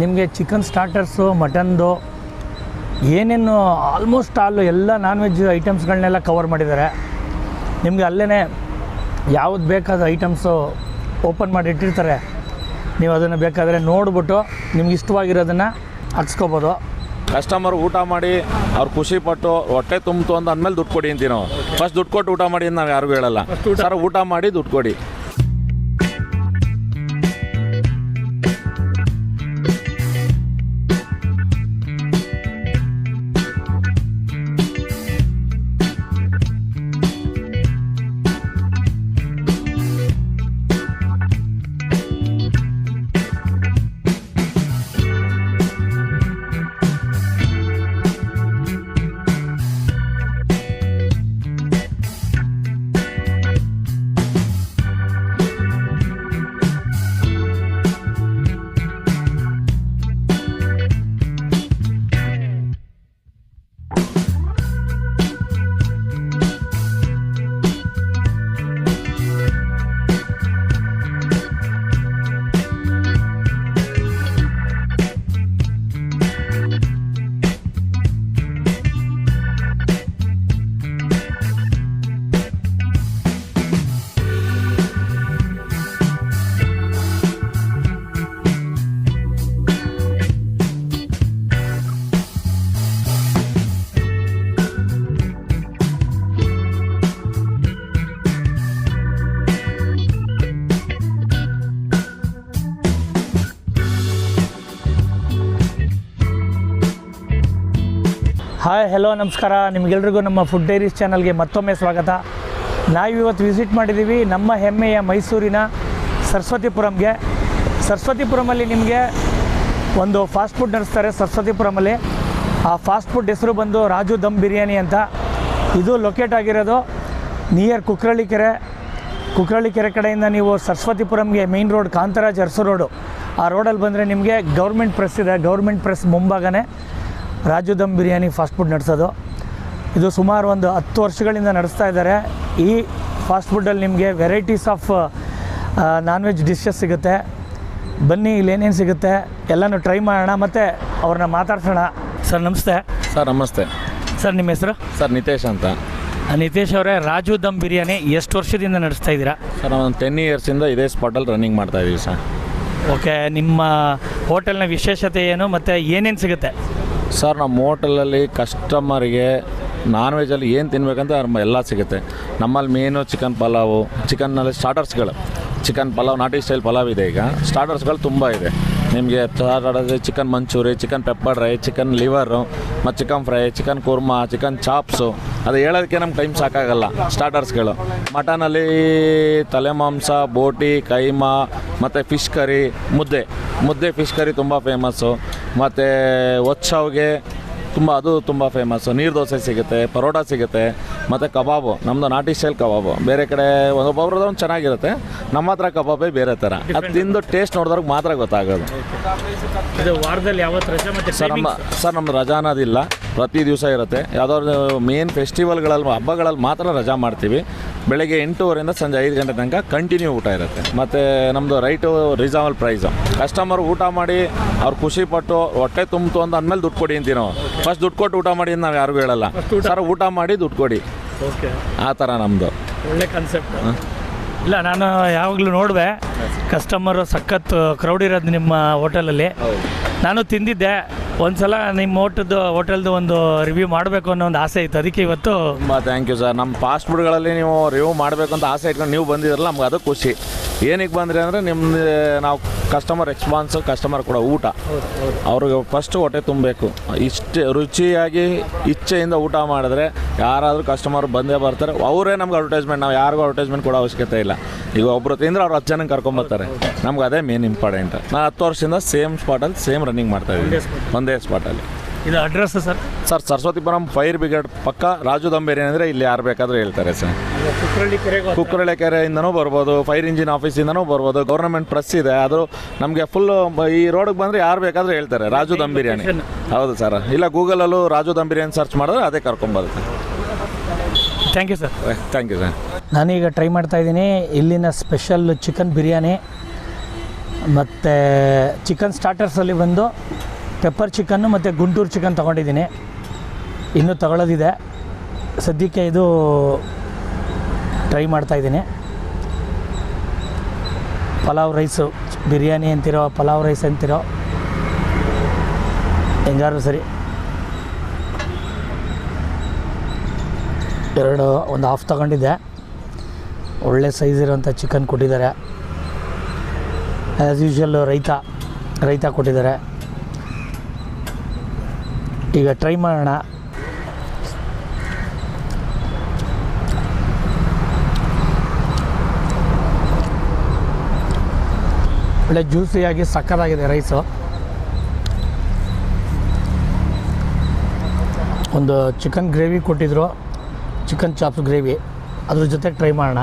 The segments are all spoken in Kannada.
ನಿಮಗೆ ಚಿಕನ್ ಸ್ಟಾರ್ಟರ್ಸು ಮಟನ್ದು ಏನೇನು ಆಲ್ಮೋಸ್ಟ್ ಆಲ್ ಎಲ್ಲ ನಾನ್ ವೆಜ್ ಐಟಮ್ಸ್ಗಳನ್ನೆಲ್ಲ ಕವರ್ ಮಾಡಿದ್ದಾರೆ. ನಿಮಗೆ ಅಲ್ಲೇ ಯಾವ್ದು ಬೇಕಾದ ಐಟಮ್ಸು ಓಪನ್ ಮಾಡಿ ಇಟ್ಟಿರ್ತಾರೆ. ನೀವು ಅದನ್ನು ಬೇಕಾದರೆ ನೋಡ್ಬಿಟ್ಟು ನಿಮ್ಗೆ ಇಷ್ಟವಾಗಿರೋದನ್ನು ಹಚ್ಕೋಬೋದು. ಕಸ್ಟಮರ್ ಊಟ ಮಾಡಿ ಅವ್ರು ಖುಷಿ ಪಟ್ಟು ಹೊಟ್ಟೆ ತುಂಬಿತು ಅಂತ ಅಂದಮೇಲೆ ದುಡ್ಡು ಕೊಡಿ ಅಂತೀವಿ ನಾವು. ಫಸ್ಟ್ ದುಡ್ಡು ಕೊಟ್ಟು ಊಟ ಮಾಡಿ ಅಂತ ನಾವು ಯಾರಿಗೂ ಹೇಳಲ್ಲ. ಸರ್ ಊಟ ಮಾಡಿ ದುಡ್ಡು ಕೊಡಿ. ಹಾಯ್ ಹಲೋ ನಮಸ್ಕಾರ. ನಿಮಗೆಲ್ರಿಗೂ ನಮ್ಮ ಫುಡ್ ಡೈರೀಸ್ ಚಾನಲ್ಗೆ ಮತ್ತೊಮ್ಮೆ ಸ್ವಾಗತ. ನಾವಿವತ್ತು ವಿಸಿಟ್ ಮಾಡಿದ್ದೀವಿ ನಮ್ಮ ಹೆಮ್ಮೆಯ ಮೈಸೂರಿನ ಸರಸ್ವತಿಪುರಂಗೆ. ಸರಸ್ವತಿಪುರಮಲ್ಲಿ ನಿಮಗೆ ಒಂದು ಫಾಸ್ಟ್ ಫುಡ್ ನಡೆಸ್ತಾರೆ ಸರಸ್ವತಿಪುರಮಲ್ಲಿ ಆ ಫಾಸ್ಟ್ ಫುಡ್ ಹೆಸರು ಬಂದು ರಾಜು ದಮ್ ಬಿರಿಯಾನಿ ಅಂತ. ಇದು ಲೊಕೇಟ್ ಆಗಿರೋದು ನಿಯರ್ ಕುಕ್ರಳ್ಳಿ ಕೆರೆ. ಕುಕ್ರಳ್ಳಿ ಕೆರೆ ಕಡೆಯಿಂದ ನೀವು ಸರಸ್ವತಿಪುರಂಗೆ main road Kantharaj Arasu road ಆ ರೋಡಲ್ಲಿ ಬಂದರೆ ನಿಮಗೆ ಗೌರ್ಮೆಂಟ್ ಪ್ರೆಸ್ ಇದೆ. ಗೌರ್ಮೆಂಟ್ ಪ್ರೆಸ್ ಮುಂಭಾಗನೇ. ರಾಜು ದಮ್ ಬಿರಿಯಾನಿ ಫಾಸ್ಟ್ ಫುಡ್ ನಡೆಸೋದು. ಇದು ಸುಮಾರು ಒಂದು ಹತ್ತು ವರ್ಷಗಳಿಂದ ನಡೆಸ್ತಾ ಇದ್ದಾರೆ. ಈ ಫಾಸ್ಟ್ ಫುಡ್ಡಲ್ಲಿ ನಿಮಗೆ varieties of non veg dishes ಸಿಗುತ್ತೆ. ಬನ್ನಿ ಇಲ್ಲಿ ಏನೇನು ಸಿಗುತ್ತೆ ಎಲ್ಲನೂ ಟ್ರೈ ಮಾಡೋಣ ಮತ್ತು ಅವ್ರನ್ನ ಮಾತಾಡ್ಸೋಣ. ಸರ್ ನಮಸ್ತೆ. ಸರ್ ನಮಸ್ತೆ. ಸರ್ ನಿಮ್ಮ ಹೆಸರು? ಸರ್ ನಿತೇಶ್ ಅಂತ. ನಿತೇಶ್ ಅವರೇ ರಾಜು ದಮ್ ಬಿರಿಯಾನಿ ಎಷ್ಟು ವರ್ಷದಿಂದ ನಡೆಸ್ತಾ ಇದ್ದೀರಾ? ಸರ್ ಒಂದು ಟೆನ್ ಇಯರ್ಸಿಂದ ಇದೇ ಸ್ಪಾಟಲ್ಲಿ ರನ್ನಿಂಗ್ ಮಾಡ್ತಾ ಇದ್ದೀವಿ ಸರ್. ಓಕೆ ನಿಮ್ಮ ಹೋಟೆಲ್ನ ವಿಶೇಷತೆ ಏನು ಮತ್ತು ಏನೇನು ಸಿಗುತ್ತೆ? ಸರ್, ನಮ್ಮ ಹೋಟೆಲಲ್ಲಿ ಕಸ್ಟಮರ್ಗೆ ನಾನ್ ವೆಜ್ಜಲ್ಲಿ ಏನು ತಿನ್ಬೇಕಂತ ನಮ್ಮ ಎಲ್ಲ ಸಿಗುತ್ತೆ. ನಮ್ಮಲ್ಲಿ ಮೇನು ಚಿಕನ್ ಪಲಾವು ಚಿಕನ್ನಲ್ಲಿ ಸ್ಟಾರ್ಟರ್ಸ್ಗಳು ಚಿಕನ್ ಪಲಾವ್, ನಾಟಿ ಸ್ಟೈಲ್ ಪಲಾವ್ ಇದೆ ಈಗ. ಸ್ಟಾರ್ಟರ್ಸ್ಗಳು ತುಂಬ ಇದೆ. ನಿಮಗೆ starters chicken manchurian chicken pepper Rai chicken liver ಮತ್ತು chicken fry chicken kurma chicken chops ಅದು ಹೇಳೋದಕ್ಕೆ ನಮ್ಗೆ ಟೈಮ್ ಸಾಕಾಗಲ್ಲ ಸ್ಟಾರ್ಟರ್ಸ್ಗಳು ಮಟನಲ್ಲಿ ತಲೆ ಮಾಂಸ, ಬೋಟಿ, ಕೈಮಾ, ಮತ್ತು ಫಿಶ್ ಕರಿ ಮುದ್ದೆ. ಮುದ್ದೆ ಫಿಶ್ ಕರಿ ತುಂಬ ಫೇಮಸ್ಸು ಮತ್ತು ಒಚ್ಚವ್ಗೆ ತುಂಬ, ಅದು ತುಂಬ ಫೇಮಸ್ಸು ನೀರು ದೋಸೆ ಸಿಗುತ್ತೆ, ಪರೋಟ ಸಿಗುತ್ತೆ. ಮತ್ತು ಕಬಾಬು ನಮ್ಮದು ನಾಟಿ ಸ್ಟೈಲ್ ಕಬಾಬು. ಬೇರೆ ಕಡೆ ಒಬ್ಬೊಬ್ರದ್ದು ಒಂದು ಚೆನ್ನಾಗಿರುತ್ತೆ. ನಮ್ಮ ಹತ್ರ ಕಬಾಬೇ ಬೇರೆ ಥರ ಅದು ತಿಂದು ಟೇಸ್ಟ್ ನೋಡಿದ್ರಿಗೆ ಮಾತ್ರ ಗೊತ್ತಾಗೋದು. ಇದು ವಾರದಲ್ಲಿ ಯಾವತ್ತು ರಜೆ ಮತ್ತು ಸರ್ ನಮ್ಮ ಸರ್ ನಮ್ದು ರಜಾ ಅನ್ನೋದಿಲ್ಲ ಪ್ರತಿ ದಿವಸ ಇರುತ್ತೆ. ಯಾವುದಾದ್ರು ಮೇನ್ ಫೆಸ್ಟಿವಲ್ಗಳಲ್ಲಿ ಹಬ್ಬಗಳಲ್ಲಿ ಮಾತ್ರ ರಜಾ ಮಾಡ್ತೀವಿ. ಬೆಳಗ್ಗೆ ಎಂಟೂವರೆಯಿಂದ ಸಂಜೆ ಐದು ಗಂಟೆ ತನಕ ಕಂಟಿನ್ಯೂ ಊಟ ಇರುತ್ತೆ. ಮತ್ತು ನಮ್ಮದು ರೈಟು ರೀಸನಬಲ್ ಪ್ರೈಸು ಕಸ್ಟಮರ್ ಊಟ ಮಾಡಿ ಅವ್ರು ಖುಷಿ ಪಟ್ಟು ಹೊಟ್ಟೆ ತುಂಬಿತು ಅಂತ ಅಂದಮೇಲೆ ದುಡ್ಡು ಕೊಡಿ ಅಂತೀವಿ ನಾವು. ಫಸ್ಟ್ ದುಡ್ಡು ಕೊಟ್ಟು ಊಟ ಮಾಡಿ ಅಂತ ನಾವು ಯಾರಿಗೂ ಹೇಳಲ್ಲ. ಸರ್ ಊಟ ಮಾಡಿ ದುಡ್ಡು ಕೊಡಿ. ಓಕೆ ಆ ಥರ ನಮ್ಮದು ಒಳ್ಳೆ ಕನ್ಸೆಪ್ಟ್ ಇಲ್ಲ ನಾನು ಯಾವಾಗಲೂ ನೋಡಿದೆ ಕಸ್ಟಮರು ಸಖತ್ತು ಕ್ರೌಡ್ ಇರೋದು ನಿಮ್ಮ ಹೋಟೆಲಲ್ಲಿ ನಾನು ತಿಂದಿದ್ದೆ ಒಂದು ಸಲ ನಿಮ್ಮ ಹೋಟೆಲ್ದು ಹೋಟೆಲ್ದು ಒಂದು ರಿವ್ಯೂ ಮಾಡಬೇಕು ಅನ್ನೋ ಒಂದು ಆಸೆ ಇತ್ತು. ಅದಕ್ಕೆ ಇವತ್ತು ತುಂಬ ಥ್ಯಾಂಕ್ ಯು ಸರ್ ನಮ್ಮ ಫಾಸ್ಟ್ ಫುಡ್ಗಳಲ್ಲಿ ನೀವು ರಿವ್ಯೂ ಮಾಡಬೇಕು ಅಂತ ಆಸೆ ಇಟ್ಕೊಂಡು ನೀವು ಬಂದಿದ್ರಲ್ಲ ನಮ್ಗೆ ಅದು ಖುಷಿ. ಏನಕ್ಕೆ ಬಂದ್ರಿ ಅಂದರೆ ನಿಮ್ದು ನಾವು ಕಸ್ಟಮರ್ ರೆಸ್ಪಾನ್ಸ್ ಕಸ್ಟಮರ್ ಕೂಡ ಊಟ. ಅವ್ರಿಗೆ ಫಸ್ಟ್ ಹೊಟ್ಟೆ ತುಂಬಬೇಕು. ಇಷ್ಟೇ ರುಚಿಯಾಗಿ ಇಚ್ಛೆಯಿಂದ ಊಟ ಮಾಡಿದ್ರೆ ಯಾರಾದರೂ ಕಸ್ಟಮರ್ ಬಂದೇ ಬರ್ತಾರೆ. ಅವರೇ ನಮ್ಗೆ ಅಡ್ವರ್ಟೈಸ್ಮೆಂಟ್ ನಾವು ಯಾರಿಗೂ ಅಡ್ವರ್ಟೈಸ್ಮೆಂಟ್ ಕೊಡೋ ಅವಶ್ಯಕತೆ ಇಲ್ಲ. ಈಗ ಒಬ್ಬರು ತಿಂದ್ರೆ ಅವ್ರು ಹತ್ತು ಜನಕ್ಕೆ ಕರ್ಕೊಂಬರ್ತಾರೆ ನಮ್ಗೆ ಅದೇ ಮೇನ್ ಇಂಪಾರ್ಟೆಂಟ್ ನಾನು ಹತ್ತು ವರ್ಷದಿಂದ ಸೇಮ್ ಸ್ಪಾಟಲ್ಲಿ ಸೇಮ್ ರನ್ನಿಂಗ್ ಮಾಡ್ತಾ ಇದ್ದೀನಿ. ಒಂದೇ ಸ್ಪಾಟಲ್ಲಿ ಇದು address sir? Sir Saraswathipuram fire brigade ಪಕ್ಕ ರಾಜು ದಂಬೇರಿ ಅಂದರೆ ಇಲ್ಲಿ ಯಾರು ಬೇಕಾದರೂ ಹೇಳ್ತಾರೆ ಸರ್. ಕುಕ್ರಳ್ಳಿ ಕೆರೆಗೆ ಕುಕ್ಕರಳೆ ಕೆರೆಯಿಂದನೂ ಬರ್ಬೋದು ಫೈರ್ ಇಂಜಿನ್ ಆಫೀಸಿಂದನೂ ಬರ್ಬೋದು ಗೌರ್ಮೆಂಟ್ ಪ್ರೆಸ್ ಇದೆ ಅದು ನಮಗೆ ಫುಲ್ ಈ ರೋಡಿಗೆ ಬಂದರೆ ಯಾರು ಬೇಕಾದರೂ ಹೇಳ್ತಾರೆ ರಾಜು ದಮ್ ಬಿರಿಯಾನಿ ಹೌದು ಸರ್ ಇಲ್ಲ ಗೂಗಲಲ್ಲೂ ರಾಜು ದಮ್ ಬಿರಿಯಾನಿ ಸರ್ಚ್ ಮಾಡಿದ್ರೆ ಅದೇ ಕರ್ಕೊಂಬರುತ್ತೆ thank you sir thank you sir ನಾನೀಗ ಟ್ರೈ ಮಾಡ್ತಾ ಇದ್ದೀನಿ. ಇಲ್ಲಿನ ಸ್ಪೆಷಲ್ ಚಿಕನ್ ಬಿರಿಯಾನಿ ಮತ್ತು ಚಿಕನ್ ಸ್ಟಾರ್ಟರ್ಸಲ್ಲಿ ಬಂದು ಪೆಪ್ಪರ್ ಚಿಕನ್ನು ಮತ್ತು ಗುಂಟೂರು ಚಿಕನ್ ತೊಗೊಂಡಿದ್ದೀನಿ. ಇನ್ನೂ ತಗೊಳ್ಳೋದಿದೆ. ಸದ್ಯಕ್ಕೆ ಇದು ಟ್ರೈ ಮಾಡ್ತಾಯಿದ್ದೀನಿ ಪಲಾವ್ ರೈಸು, ಬಿರಿಯಾನಿ ಅಂತಿರೋ, ಪಲಾವ್ ರೈಸ್ ಅಂತಿರೋ ಹೆಂಗಾರು ಸರಿ. ಎರಡು, ಒಂದು ಹಾಫ್ ತಗೊಂಡಿದ್ದೆ. ಒಳ್ಳೆ ಸೈಜ್ ಇರೋಂಥ ಚಿಕನ್ ಕೊಟ್ಟಿದ್ದಾರೆ. ಆ್ಯಸ್ ಯೂಶ್ವಲ್ ರೈತ ರೈತ ಕೊಟ್ಟಿದ್ದಾರೆ. ಈಗ ಟ್ರೈ ಮಾಡೋಣ. ಒಳ್ಳೆ ಜ್ಯೂಸಿಯಾಗಿ ಸಕ್ಕತ್ತಾಗಿದೆ ರೈಸು. ಒಂದು ಚಿಕನ್ ಗ್ರೇವಿ ಕೊಟ್ಟಿದ್ರು, ಚಿಕನ್ ಚಾಪ್ಸ್ ಗ್ರೇವಿ. ಅದ್ರ ಜೊತೆ ಟ್ರೈ ಮಾಡೋಣ.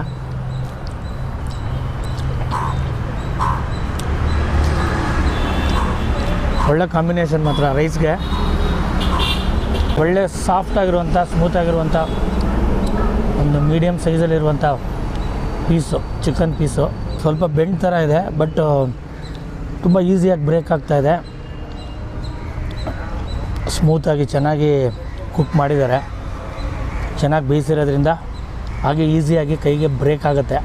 ಒಳ್ಳೆ ಕಾಂಬಿನೇಷನ್ ಮಾತ್ರ ರೈಸ್ಗೆ. ಒಳ್ಳೆ ಸಾಫ್ಟ್ ಆಗಿರುವಂಥ, ಸ್ಮೂತ್ ಆಗಿರುವಂಥ, ಒಂದು ಮೀಡಿಯಮ್ ಸೈಜಲ್ಲಿರುವಂಥ ಪೀಸು, ಚಿಕನ್ ಪೀಸು. ಸ್ವಲ್ಪ ಬೆಂಡ್ ಥರ ಇದೆ ಬಟ್ ತುಂಬ ಈಸಿಯಾಗಿ ಬ್ರೇಕ್ ಆಗ್ತಾಯಿದೆ ಸ್ಮೂತಾಗಿ ಚೆನ್ನಾಗಿ ಕುಕ್ ಮಾಡಿದ್ದಾರೆ. ಚೆನ್ನಾಗಿ ಬೇಯಿಸಿರೋದ್ರಿಂದ ಹಾಗೆ ಈಸಿಯಾಗಿ ಕೈಗೆ ಬ್ರೇಕ್ ಆಗುತ್ತೆ.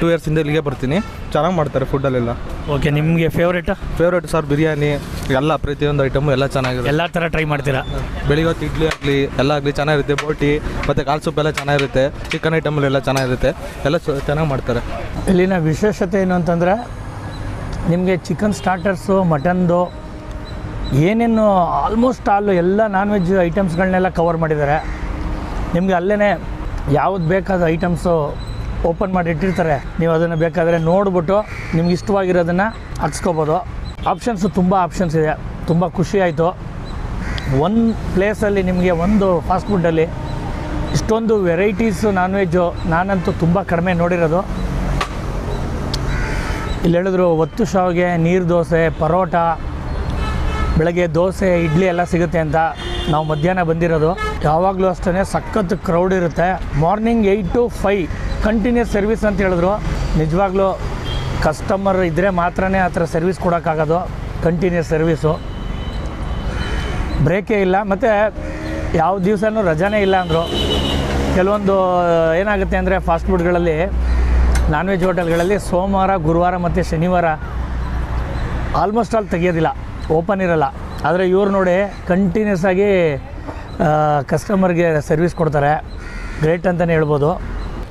ಟೂ ಇಯರ್ಸಿಂದ ಇಲ್ಲಿಗೆ ಬರ್ತೀನಿ. ಚೆನ್ನಾಗಿ ಮಾಡ್ತಾರೆ ಫುಡ್ಡಲ್ಲೆಲ್ಲ ಓಕೆ ನಿಮಗೆ ಫೇವ್ರೇಟ್ ಫೇವ್ರೇಟ್ ಸರ್ ಬಿರಿಯಾನಿ ಎಲ್ಲ ಪ್ರತಿಯೊಂದು ಐಟಮು ಎಲ್ಲ ಚೆನ್ನಾಗಿರುತ್ತೆ. ಎಲ್ಲ ಥರ ಟ್ರೈ ಮಾಡ್ತೀರಾ? ಬೆಳಿಗ್ಗೆ ಹೊತ್ತು ಇಡ್ಲಿ ಆಗಲಿ ಎಲ್ಲ ಆಗಲಿ ಚೆನ್ನಾಗಿರುತ್ತೆ. ಬೋಟಿ ಮತ್ತು ಕಾಲು ಸೂಪ್ ಎಲ್ಲ ಚೆನ್ನಾಗಿರುತ್ತೆ. ಚಿಕನ್ ಐಟಮಲ್ಲೆಲ್ಲ ಚೆನ್ನಾಗಿರುತ್ತೆ. ಎಲ್ಲ ಚೆನ್ನಾಗಿ ಮಾಡ್ತಾರೆ. ಇಲ್ಲಿನ ವಿಶೇಷತೆ ಏನು ಅಂತಂದರೆ ನಿಮಗೆ ಚಿಕನ್ ಸ್ಟಾರ್ಟರ್ಸು ಮಟನ್ದು ಏನೇನು ಆಲ್ಮೋಸ್ಟ್ ಆಲ್ ಎಲ್ಲ ನಾನ್ ವೆಜ್ ಐಟಮ್ಸ್ಗಳನ್ನೆಲ್ಲ ಕವರ್ ಮಾಡಿದ್ದಾರೆ. ನಿಮಗೆ ಅಲ್ಲೇ ಯಾವ್ದು ಬೇಕಾದ ಐಟಮ್ಸು ಓಪನ್ ಮಾಡಿ ಇಟ್ಟಿರ್ತಾರೆ. ನೀವು ಅದನ್ನು ಬೇಕಾದರೆ ನೋಡ್ಬಿಟ್ಟು ನಿಮ್ಗೆ ಇಷ್ಟವಾಗಿರೋದನ್ನು ಹಚ್ಕೋಬೋದು. ಆಪ್ಷನ್ಸು ತುಂಬ ಆಪ್ಷನ್ಸ್ ಇದೆ. ತುಂಬ ಖುಷಿ ಆಯಿತು. ಒಂದು ಪ್ಲೇಸಲ್ಲಿ ನಿಮಗೆ ಒಂದು ಫಾಸ್ಟ್ ಫುಡ್ಡಲ್ಲಿ ಇಷ್ಟೊಂದು ವೆರೈಟೀಸು ನಾನ್ ವೆಜ್ಜು ನಾನಂತೂ ತುಂಬ ಕಡಿಮೆ ನೋಡಿರೋದು. ಇಲ್ಲಿ ಹೇಳಿದ್ರು ಒತ್ತು ಶಾವಿಗೆ, ನೀರು ದೋಸೆ, ಪರೋಟ, ಬೆಳಗ್ಗೆ ದೋಸೆ, ಇಡ್ಲಿ ಎಲ್ಲ ಸಿಗುತ್ತೆ ಅಂತ. ನಾವು ಮಧ್ಯಾಹ್ನ ಬಂದಿರೋದು. ಯಾವಾಗಲೂ ಅಷ್ಟೇ ಸಖತ್ ಕ್ರೌಡ್ ಇರುತ್ತೆ. Morning eight to five continuous service ಅಂತ ಹೇಳಿದ್ರು. ನಿಜವಾಗ್ಲೂ ಕಸ್ಟಮರ್ ಇದ್ದರೆ ಮಾತ್ರನೇ ಆ ಥರ ಸರ್ವಿಸ್ ಕೊಡೋಕ್ಕಾಗೋದು. Continuous service. ಬ್ರೇಕೇ ಇಲ್ಲ. ಮತ್ತು ಯಾವ ದಿವಸನೂ ರಜಾನೇ ಇಲ್ಲ ಅಂದರು. ಕೆಲವೊಂದು, ಏನಾಗುತ್ತೆ ಅಂದರೆ ಫಾಸ್ಟ್ ಫುಡ್ಗಳಲ್ಲಿ ನಾನ್ ವೆಜ್ ಹೋಟೆಲ್ಗಳಲ್ಲಿ ಸೋಮವಾರ, ಗುರುವಾರ ಮತ್ತು ಶನಿವಾರ ಆಲ್ಮೋಸ್ಟ್ ಆಲ್ ತೆಗಿಯೋದಿಲ್ಲ. ಓಪನ್ ಇರಲ್ಲ. ಆದರೆ ಇವ್ರು ನೋಡಿ ಕಂಟಿನ್ಯೂಸ್ ಆಗಿ ಕಸ್ಟಮರ್ಗೆ ಸರ್ವಿಸ್ ಕೊಡ್ತಾರೆ. ಗ್ರೇಟ್ ಅಂತಲೇ ಹೇಳ್ಬೋದು.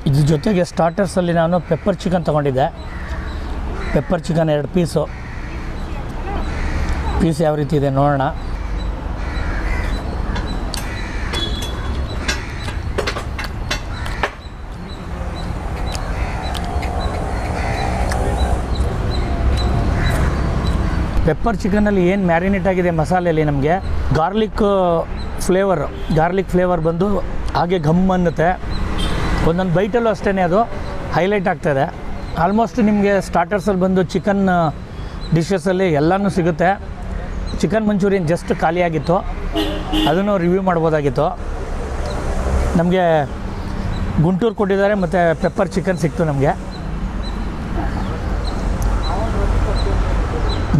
ಇದ್ರ ಜೊತೆಗೆ ಸ್ಟಾರ್ಟರ್ಸಲ್ಲಿ ನಾನು ಪೆಪ್ಪರ್ ಚಿಕನ್ ತೊಗೊಂಡಿದ್ದೆ. ಪೆಪ್ಪರ್ ಚಿಕನ್ ಎರಡು ಪೀಸು ಪೀಸ್ ಯಾವ ರೀತಿ ಇದೆ ನೋಡೋಣ. ಪೆಪ್ಪರ್ ಚಿಕನಲ್ಲಿ ಏನು ಮ್ಯಾರಿನೇಟ್ ಆಗಿದೆ ಮಸಾಲೆಯಲ್ಲಿ ನಮಗೆ? ಗಾರ್ಲಿಕ್ ಫ್ಲೇವರ್ ಗಾರ್ಲಿಕ್ ಫ್ಲೇವರ್ ಬಂದು ಹಾಗೆ ಘಮ್ ಅನ್ನುತ್ತೆ. ಒಂದೊಂದು ಬೈಟಲ್ಲೂ ಅಷ್ಟೇ ಅದು. ಹೈಲೈಟ್ ಆಗ್ತಾಯಿದೆ ಆಲ್ಮೋಸ್ಟ್ ನಿಮಗೆ ಸ್ಟಾರ್ಟರ್ಸಲ್ಲಿ ಬಂದು ಚಿಕನ್ ಡಿಶಸಲ್ಲಿ ಎಲ್ಲನೂ ಸಿಗುತ್ತೆ. ಚಿಕನ್ ಮಂಚೂರಿಯನ್ ಜಸ್ಟ್ ಖಾಲಿಯಾಗಿತ್ತು ಅದನ್ನು ರಿವ್ಯೂ ಮಾಡ್ಬೋದಾಗಿತ್ತು. ನಮಗೆ ಗುಂಟೂರು ಕೊಟ್ಟಿದ್ದಾರೆ, ಮತ್ತು ಪೆಪ್ಪರ್ ಚಿಕನ್ ಸಿಕ್ತು ನಮಗೆ.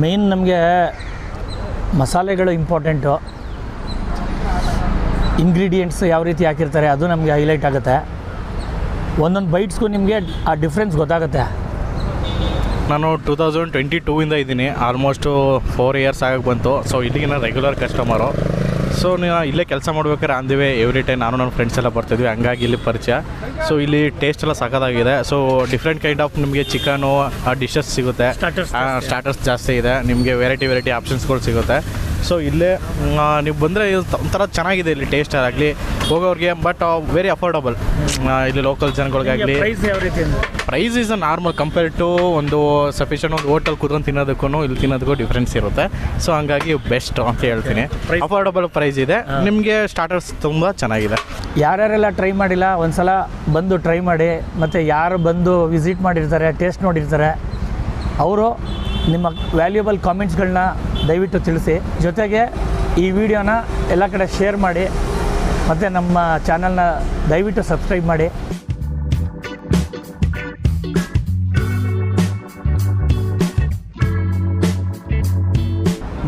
ಮೇಯ್ನ್ ನಮಗೆ ಮಸಾಲೆಗಳು ಇಂಪಾರ್ಟೆಂಟು ಇಂಗ್ರೀಡಿಯೆಂಟ್ಸ್ ಯಾವ ರೀತಿ ಹಾಕಿರ್ತಾರೆ, ಅದು ನಮಗೆ ಹೈಲೈಟ್ ಆಗುತ್ತೆ. ಒಂದೊಂದು ಬೈಟ್ಸ್ಗೂ ನಿಮಗೆ ಆ ಡಿಫ್ರೆನ್ಸ್ ಗೊತ್ತಾಗುತ್ತೆ. ನಾನು ಟೂ ತೌಸಂಡ್ ಟ್ವೆಂಟಿ ಟೂವಿಂದ ಇದ್ದೀನಿ. ಆಲ್ಮೋಸ್ಟು ಫೋರ್ ಇಯರ್ಸ್ ಆಗಕ್ಕೆ ಬಂತು. ಸೊ ಇಲ್ಲಿಗೆ ನಾನು ರೆಗ್ಯುಲರ್ ಕಸ್ಟಮರು ಸೊ ನೀವು ಇಲ್ಲೇ ಕೆಲಸ ಮಾಡ್ಬೇಕಾದ್ರೆ ಅಂದಿವೆ ಎವ್ರಿ ಟೈಮ್ ನಾನು ನನ್ನ ಫ್ರೆಂಡ್ಸ್ ಎಲ್ಲ ಬರ್ತಿದ್ವಿ. ಹಂಗಾಗಿ ಇಲ್ಲಿ ಪರಿಚಯ. ಸೊ ಇಲ್ಲಿ ಟೇಸ್ಟ್ ಎಲ್ಲ ಸಖತ್ತಾಗಿದೆ. ಸೊ ಡಿಫ್ರೆಂಟ್ ಕೈಂಡ್ ಆಫ್ ನಿಮಗೆ ಚಿಕನು ಡಿಶಸ್ ಸಿಗುತ್ತೆ. ಸ್ಟಾರ್ಟರ್ಸ್ ಸ್ಟಾರ್ಟರ್ಸ್ ಜಾಸ್ತಿ. ಇದೆ. ನಿಮಗೆ ವೆರೈಟಿ ವೆರೈಟಿ ಆಪ್ಷನ್ಸ್ಗಳು ಸಿಗುತ್ತೆ. ಸೊ ಇಲ್ಲೇ ನೀವು ಬಂದರೆ ಒಂಥರ ಚೆನ್ನಾಗಿದೆ ಇಲ್ಲಿ ಟೇಸ್ಟ್ ಆಗಲಿ. ಹೋಗೋರಿಗೆ ಬಟ್ ವೆರಿ ಅಫೋರ್ಡಬಲ್ ಇಲ್ಲಿ local ಜನಗಳಿಗಾಗಲಿ. Price is normal compare to ಒಂದು ಸಫಿಷಿಯಂಟ್ ಒಂದು ಹೋಟೆಲ್ ಕುತ್ಕೊಂಡು ತಿನ್ನೋದಕ್ಕೂ ಇಲ್ಲಿ ತಿನ್ನೋದಕ್ಕೂ ಡಿಫ್ರೆನ್ಸ್ ಇರುತ್ತೆ. ಸೊ ಹಂಗಾಗಿ ಬೆಸ್ಟ್ ಅಂತ ಹೇಳ್ತೀನಿ. ಅಫೋರ್ಡಬಲ್ ಪ್ರೈಸ್ ಇದೆ. ನಿಮಗೆ ಸ್ಟಾರ್ಟರ್ಸ್ ತುಂಬ ಚೆನ್ನಾಗಿದೆ. ಯಾರ್ಯಾರೆಲ್ಲ ಟ್ರೈ ಮಾಡಿಲ್ಲ ಒಂದ್ಸಲ ಬಂದು ಟ್ರೈ ಮಾಡಿ ಮತ್ತು ಯಾರು ಬಂದು ವಿಸಿಟ್ ಮಾಡಿರ್ತಾರೆ ಟೇಸ್ಟ್ ನೋಡಿರ್ತಾರೆ ಅವರು ನಿಮ್ಮ ವ್ಯಾಲ್ಯೂಬಲ್ ಕಾಮೆಂಟ್ಸ್ಗಳನ್ನ ದಯವಿಟ್ಟು ತಿಳಿಸಿ. ಜೊತೆಗೆ ಈ ವಿಡಿಯೋನ ಎಲ್ಲ ಕಡೆ ಶೇರ್ ಮಾಡಿ, ಮತ್ತು ನಮ್ಮ ಚಾನಲ್ನ ದಯವಿಟ್ಟು ಸಬ್ಸ್ಕ್ರೈಬ್ ಮಾಡಿ.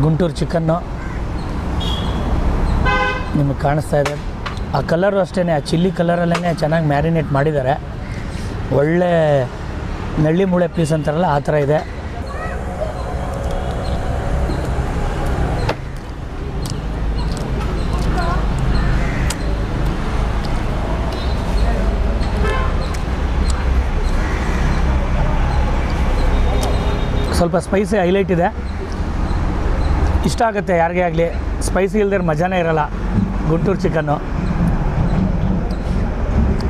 ಗುಂಟೂರು ಚಿಕನ್ನು ನಿಮಗೆ ಕಾಣಿಸ್ತಾ ಇದೆ. ಆ ಕಲರು ಅಷ್ಟೇ ಆ ಚಿಲ್ಲಿ ಕಲರಲ್ಲೇ ಚೆನ್ನಾಗಿ ಮ್ಯಾರಿನೇಟ್ ಮಾಡಿದ್ದಾರೆ. ಒಳ್ಳೆ ನಳ್ಳಿ ಮೂಳೆ ಪೀಸ್ ಅಂತಾರಲ್ಲ, ಆ ಥರ ಇದೆ. ಸ್ವಲ್ಪ ಸ್ಪೈಸಿ ಹೈಲೈಟ್ ಇದೆ. ಇಷ್ಟ ಆಗುತ್ತೆ, ಯಾರಿಗೇ ಆಗಲಿ. ಸ್ಪೈಸಿ ಇಲ್ದಿರ ಮಜಾನೇ ಇರಲ್ಲ. ಗುಂಟೂರು ಚಿಕನ್ನು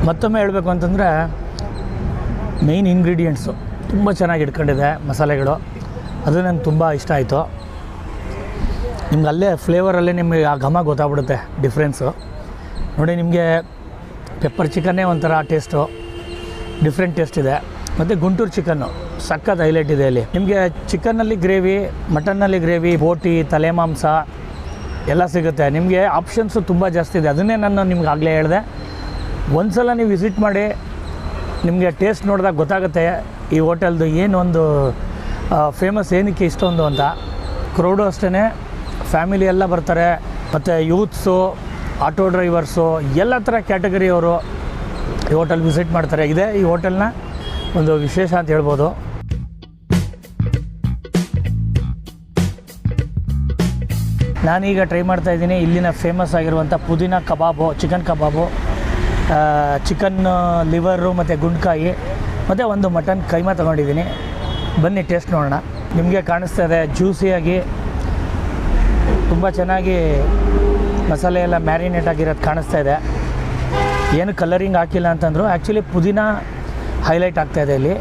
ಮತ್ತೊಮ್ಮೆ ಹೇಳಬೇಕು ಅಂತಂದರೆ ಮೇಯ್ನ್ ಇಂಗ್ರೀಡಿಯೆಂಟ್ಸು ತುಂಬ ಚೆನ್ನಾಗಿ ಇಟ್ಕೊಂಡಿದೆ ಮಸಾಲೆಗಳು. ಅದು ನನಗೆ ತುಂಬ ಇಷ್ಟ ಆಯಿತು. ನಿಮ್ಗೆ ಅಲ್ಲೇ ಫ್ಲೇವರಲ್ಲೇ ನಿಮಗೆ ಆ ಘಮ ಗೊತ್ತಾಗ್ಬಿಡುತ್ತೆ ಡಿಫ್ರೆನ್ಸು ನೋಡಿ, ನಿಮಗೆ ಪೆಪ್ಪರ್ ಚಿಕನ್ನೇ ಒಂಥರ ಟೇಸ್ಟು ಡಿಫ್ರೆಂಟ್ ಟೇಸ್ಟ್ ಇದೆ. ಮತ್ತು ಗುಂಟೂರು ಚಿಕನ್ನು ಸಖತ್ ಹೈಲೈಟ್ ಇದೆ ಇಲ್ಲಿ ನಿಮಗೆ ಚಿಕನ್ನಲ್ಲಿ ಗ್ರೇವಿ, ಮಟನ್ನಲ್ಲಿ ಗ್ರೇವಿ, ಬೋಟಿ, ತಲೆ ಮಾಂಸ ಎಲ್ಲ ಸಿಗುತ್ತೆ. ನಿಮಗೆ ಆಪ್ಷನ್ಸು ತುಂಬ ಜಾಸ್ತಿ ಇದೆ. ಅದನ್ನೇ ನಾನು ನಿಮ್ಗೆ ಆಗಲೇ ಹೇಳಿದೆ. ಒಂದು ಸಲ ನೀವು ವಿಸಿಟ್ ಮಾಡಿ, ನಿಮಗೆ ಟೇಸ್ಟ್ ನೋಡಿದಾಗ ಗೊತ್ತಾಗುತ್ತೆ ಈ ಹೋಟೆಲ್ದು ಏನೊಂದು ಫೇಮಸ್ ಏನಕ್ಕೆ ಇಷ್ಟೊಂದು ಅಂತ. ಕ್ರೌಡು ಅಷ್ಟೇ ಫ್ಯಾಮಿಲಿ ಎಲ್ಲ ಬರ್ತಾರೆ. ಮತ್ತು ಯೂತ್ಸು ಆಟೋ ಡ್ರೈವರ್ಸು ಎಲ್ಲ ಥರ ಕ್ಯಾಟಗರಿಯವರು ಈ ಹೋಟೆಲ್ ವಿಸಿಟ್ ಮಾಡ್ತಾರೆ. ಇದೇ ಈ ಹೋಟೆಲ್ನ ಒಂದು ವಿಶೇಷ ಅಂತ ಹೇಳ್ಬೋದು. ನಾನೀಗ ಟ್ರೈ ಮಾಡ್ತಾ ಇದ್ದೀನಿ. ಇಲ್ಲಿನ ಫೇಮಸ್ ಆಗಿರುವಂಥ ಪುದೀನ kebab chicken kebab chicken liver ಮತ್ತು ಗುಂಡ್ಕಾಯಿ, ಮತ್ತು ಒಂದು ಮಟನ್ ಕೈಮಾ ತೊಗೊಂಡಿದ್ದೀನಿ. ಬನ್ನಿ ಟೇಸ್ಟ್ ನೋಡೋಣ. ನಿಮಗೆ ಕಾಣಿಸ್ತಾ ಇದೆ ಜ್ಯೂಸಿಯಾಗಿ ತುಂಬ ಚೆನ್ನಾಗಿ ಮಸಾಲೆ ಎಲ್ಲ ಮ್ಯಾರಿನೇಟ್ ಆಗಿರೋದು ಕಾಣಿಸ್ತಾ ಇದೆ. ಏನು ಕಲರಿಂಗ್ ಹಾಕಿಲ್ಲ ಅಂತಂದರು ಆ್ಯಕ್ಚುಲಿ ಪುದೀನ ಹೈಲೈಟ್ ಆಗ್ತಾಯಿದೆ ಇಲ್ಲಿ.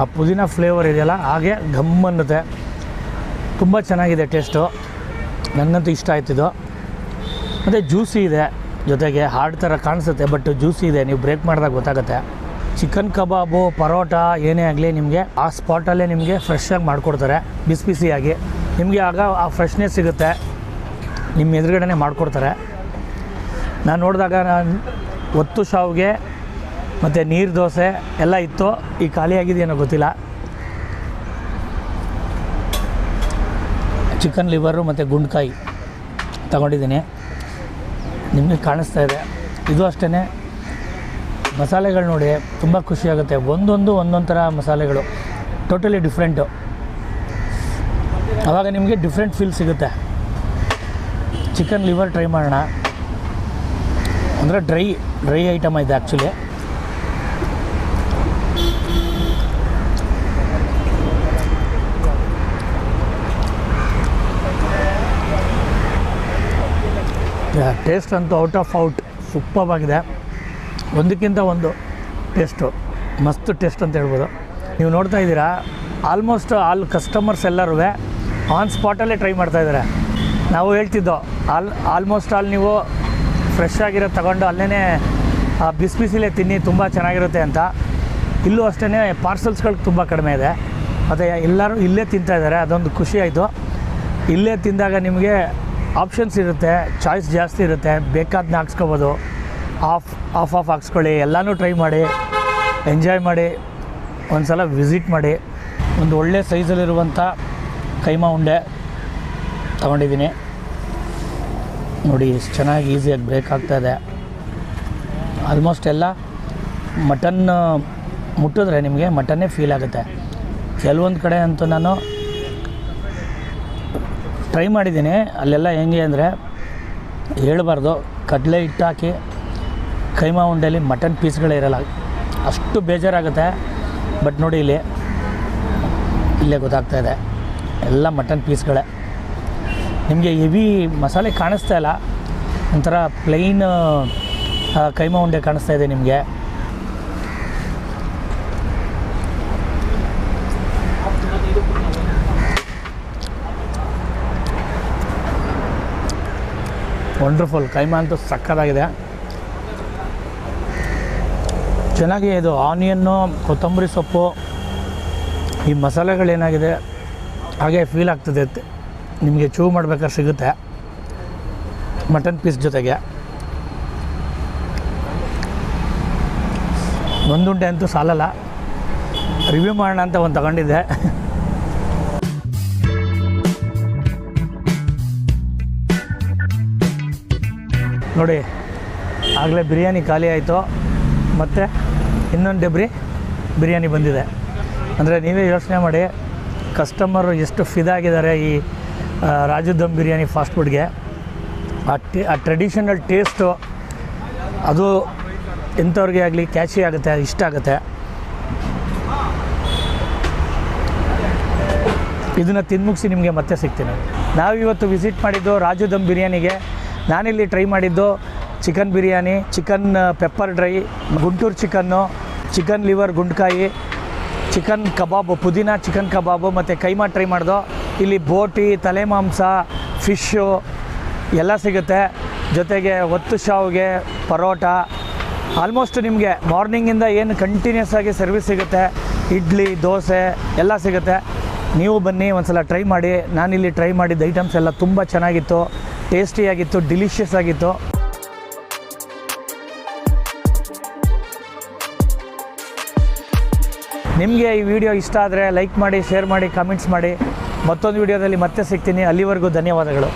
ಆ ಪುದೀನ ಫ್ಲೇವರ್ ಇದೆಯಲ್ಲ, ಹಾಗೆ ಘಮ್ ಅನ್ನುತ್ತೆ. ತುಂಬ ಚೆನ್ನಾಗಿದೆ ಟೇಸ್ಟು ನನಗಂತೂ ಇಷ್ಟ ಆಯ್ತಿದ್ದು ಮತ್ತು ಜ್ಯೂಸಿ ಇದೆ. ಜೊತೆಗೆ ಹಾರ್ಡ್ ಥರ ಕಾಣಿಸುತ್ತೆ ಬಟ್ ಜ್ಯೂಸಿ ಇದೆ. ನೀವು ಬ್ರೇಕ್ ಮಾಡಿದಾಗ ಗೊತ್ತಾಗುತ್ತೆ. ಚಿಕನ್ ಕಬಾಬು ಪರೋಟ, ಏನೇ ಆಗಲಿ ನಿಮಗೆ ಆ ಸ್ಪಾಟಲ್ಲೇ ನಿಮಗೆ ಫ್ರೆಶ್ಶಾಗಿ ಮಾಡಿಕೊಡ್ತಾರೆ, ಬಿಸಿ ಬಿಸಿಯಾಗಿ. ನಿಮಗೆ ಆಗ ಆ ಫ್ರೆಶ್ನೆಸ್ ಸಿಗುತ್ತೆ. ನಿಮ್ಮ ಎದುರುಗಡೆನೇ ಮಾಡಿಕೊಡ್ತಾರೆ. ನಾನು ನೋಡಿದಾಗ ನಾನು, ಒತ್ತು ಶಾವ್ಗೆ ಮತ್ತು ನೀರು ದೋಸೆ ಎಲ್ಲ ಇತ್ತು. ಈ ಖಾಲಿಯಾಗಿದೆಯೇನೋ ಗೊತ್ತಿಲ್ಲ. ಚಿಕನ್ ಲಿವರು ಮತ್ತು ಗುಂಡ್ಕಾಯಿ ತಗೊಂಡಿದ್ದೀನಿ. ನಿಮಗೆ ಕಾಣಿಸ್ತಾ ಇದೆ. ಇದು ಅಷ್ಟೇ ಮಸಾಲೆಗಳು ನೋಡಿ, ತುಂಬ ಖುಷಿಯಾಗುತ್ತೆ ಒಂದೊಂದು ಒಂದೊಂದು ಥರ ಮಸಾಲೆಗಳು. ಟೋಟಲಿ ಡಿಫ್ರೆಂಟು ಆವಾಗ ನಿಮಗೆ ಡಿಫ್ರೆಂಟ್ ಫೀಲ್ ಸಿಗುತ್ತೆ. ಚಿಕನ್ ಲಿವರ್ ಟ್ರೈ ಮಾಡೋಣ. ಅಂದರೆ ಡ್ರೈ ಡ್ರೈ ಐಟಮ್ ಇದೆ ಆ್ಯಕ್ಚುಲಿ ಟೇಸ್ಟ್ ಅಂತೂ ಔಟ್ ಆಫ್ ಔಟ್ ಸೂಪರ್ ಆಗಿದೆ ಒಂದಕ್ಕಿಂತ ಒಂದು ಟೇಸ್ಟು, ಮಸ್ತ್ ಟೇಸ್ಟ್ ಅಂತ ಹೇಳ್ಬೋದು. ನೀವು ನೋಡ್ತಾ ಇದ್ದೀರಾ, ಆಲ್ಮೋಸ್ಟ್ ಆಲ್ ಕಸ್ಟಮರ್ಸ್ ಎಲ್ಲರೂ ಆನ್ ಸ್ಪಾಟಲ್ಲೇ ಟ್ರೈ ಮಾಡ್ತಾ ಇದ್ದಾರೆ. ನಾವು ಹೇಳ್ತಿದ್ದೋ, ಆಲ್, ಆಲ್ಮೋಸ್ಟ್ ಆಲ್ ನೀವು ಫ್ರೆಶ್ ಆಗಿರೋ ತಗೊಂಡು ಅಲ್ಲೇ ಬಿಸಿ ಬಿಸಿಲೇ ತಿನ್ನಿ, ತುಂಬ ಚೆನ್ನಾಗಿರುತ್ತೆ ಅಂತ. ಇಲ್ಲೂ ಅಷ್ಟೇ ಪಾರ್ಸಲ್ಸ್ಗಳು ತುಂಬ ಕಡಿಮೆ ಇದೆ. ಮತ್ತು ಎಲ್ಲರೂ ಇಲ್ಲೇ ತಿಂತಾಯಿದ್ದಾರೆ ಅದೊಂದು ಖುಷಿ ಆಯಿತು. ಇಲ್ಲೇ ತಿಂದಾಗ ನಿಮಗೆ ಆಪ್ಷನ್ಸ್ ಇರುತ್ತೆ ಚಾಯ್ಸ್ ಜಾಸ್ತಿ ಇರುತ್ತೆ, ಬೇಕಾದ್ನ ಹಾಕ್ಸ್ಕೊಬೋದು. ಆಫ್ ಆಫ್ ಆಫ್ ಹಾಕ್ಸ್ಕೊಳ್ಳಿ, ಎಲ್ಲನೂ ಟ್ರೈ ಮಾಡಿ ಎಂಜಾಯ್ ಮಾಡಿ ಒಂದು ಸಲ ವಿಸಿಟ್ ಮಾಡಿ. ಒಂದು ಒಳ್ಳೆ ಸೈಜಲ್ಲಿರುವಂಥ ಕೈಮಾ ಉಂಡೆ ತಗೊಂಡಿದ್ದೀನಿ. ನೋಡಿ, ಎಷ್ಟು ಚೆನ್ನಾಗಿ ಈಸಿಯಾಗಿ ಬ್ರೇಕ್ ಇದೆ. ಆಲ್ಮೋಸ್ಟ್ ಎಲ್ಲ ಮಟನ್ ಮುಟ್ಟಿದ್ರೆ ನಿಮಗೆ ಮಟನ್ನೇ ಫೀಲ್ ಆಗುತ್ತೆ. ಕೆಲವೊಂದು ಕಡೆ ಅಂತೂ ನಾನು ಟ್ರೈ ಮಾಡಿದ್ದೀನಿ. ಅಲ್ಲೆಲ್ಲ ಹೆಂಗೆ ಅಂದರೆ ಹೇಳಬಾರ್ದು. ಕಡಲೆ ಹಿಟ್ಟು ಹಾಕಿ ಕೈಮಾ ಉಂಡೆಯಲ್ಲಿ ಮಟನ್ ಪೀಸ್ಗಳೇ ಇರಲ್ಲ. ಅಷ್ಟು ಬೇಜಾರಾಗುತ್ತೆ. ಬಟ್ ನೋಡಿ ಇಲ್ಲಿ, ಇಲ್ಲೇ ಗೊತ್ತಾಗ್ತಾ ಇದೆ. ಎಲ್ಲ ಮಟನ್ ಪೀಸ್ಗಳೇ ನಿಮಗೆ ಹೆವಿ ಮಸಾಲೆ ಕಾಣಿಸ್ತಾ ಇಲ್ಲ. ಒಂಥರ ಪ್ಲೈನ್ ಕೈಮಾ ಉಂಡೆ ಕಾಣಿಸ್ತಾ ಇದೆ ನಿಮಗೆ. ವಂಡರ್ಫುಲ್ ಕೈಮಾ ಅಂತೂ ಸಕ್ಕತ್ತಾಗಿದೆ. ಚೆನ್ನಾಗಿ ಇದು ಆನಿಯನ್ನು, ಕೊತ್ತಂಬರಿ ಸೊಪ್ಪು, ಈ ಮಸಾಲೆಗಳೇನಾಗಿದೆ ಹಾಗೆ ಫೀಲ್ ಆಗ್ತದೆ. ನಿಮಗೆ ಚೂ ಮಾಡ್ಬೇಕಾದ್ರೆ ಸಿಗುತ್ತೆ. ಮಟನ್ ಪೀಸ್ ಜೊತೆಗೆ. ಒಂದುಂಡೆ ಅಂತೂ ಸಾಲಲ್ಲ. ರಿವ್ಯೂ ಮಾಡೋಣ ಅಂತ ಒಂದು ತಗೊಂಡಿದ್ದೆ. ನೋಡಿ, ಆಗಲೇ ಬಿರಿಯಾನಿ ಖಾಲಿ ಆಯಿತು. ಮತ್ತು ಇನ್ನೊಂದು ಡಬ್ರಿ ಬಿರಿಯಾನಿ ಬಂದಿದೆ. ಅಂದರೆ ನೀವೇ ಯೋಚನೆ ಮಾಡಿ ಕಸ್ಟಮರು ಎಷ್ಟು ಫಿದಾಗಿದ್ದಾರೆ ಈ ರಾಜದಮ್ ರಾಜು ದಮ್ ಬಿರಿಯಾನಿ ಫಾಸ್ಟ್ ಫುಡ್ಗೆ ಆ ಟಿ, ಆ ಟ್ರೆಡಿಷನಲ್ ಟೇಸ್ಟು ಅದು ಎಂಥವ್ರಿಗೆ ಆಗಲಿ ಕ್ಯಾಚಿ ಆಗುತ್ತೆ, ಇಷ್ಟ ಆಗುತ್ತೆ. ಇದನ್ನು ತಿನ್ಮುಗಿಸಿ ನಿಮಗೆ ಮತ್ತೆ ಸಿಗ್ತೀನಿ. ನಾವಿವತ್ತು ವಿಸಿಟ್ ಮಾಡಿದ್ದು ರಾಜು ದಮ್ ಬಿರಿಯಾನಿಗೆ. ನಾನಿಲ್ಲಿ ಟ್ರೈ ಮಾಡಿದ್ದು chicken biryani, chicken pepper dry Guntur chicken, chicken liver ಗುಂಡ್ಕಾಯಿ, ಚಿಕನ್ ಕಬಾಬು, ಪುದೀನ ಚಿಕನ್ ಕಬಾಬು ಮತ್ತು ಕೈಮಾ ಟ್ರೈ ಮಾಡ್ದೋ. ಇಲ್ಲಿ ಬೋಟಿ, ತಲೆ ಮಾಂಸ ಫಿಶ್ಶು ಎಲ್ಲ ಸಿಗುತ್ತೆ. ಜೊತೆಗೆ ಒತ್ತು ಶಾವ್ಗೆ, ಪರೋಟ ಆಲ್ಮೋಸ್ಟ್ ನಿಮಗೆ ಮಾರ್ನಿಂಗಿಂದ ಏನು ಕಂಟಿನ್ಯೂಸ್ ಆಗಿ ಸರ್ವಿಸ್ ಸಿಗುತ್ತೆ, ಇಡ್ಲಿ, ದೋಸೆ, ಎಲ್ಲ ಸಿಗುತ್ತೆ. ನೀವು ಬನ್ನಿ ಒಂದು ಸಲ ಟ್ರೈ ಮಾಡಿ. ನಾನಿಲ್ಲಿ ಟ್ರೈ ಮಾಡಿದ್ದ ಐಟಮ್ಸ್ ಎಲ್ಲ ತುಂಬ ಚೆನ್ನಾಗಿತ್ತು. ಟೇಸ್ಟಿಯಾಗಿತ್ತು ಡಿಲಿಷಿಯಸ್ ಆಗಿತ್ತು. ನಿಮಗೆ ಈ ವಿಡಿಯೋ ಇಷ್ಟ ಆದರೆ ಲೈಕ್ ಮಾಡಿ ಶೇರ್ ಮಾಡಿ ಕಾಮೆಂಟ್ಸ್ ಮಾಡಿ. ಮತ್ತೊಂದು ವಿಡಿಯೋದಲ್ಲಿ ಮತ್ತೆ ಸಿಗ್ತೀನಿ. ಅಲ್ಲಿವರೆಗೂ ಧನ್ಯವಾದಗಳು.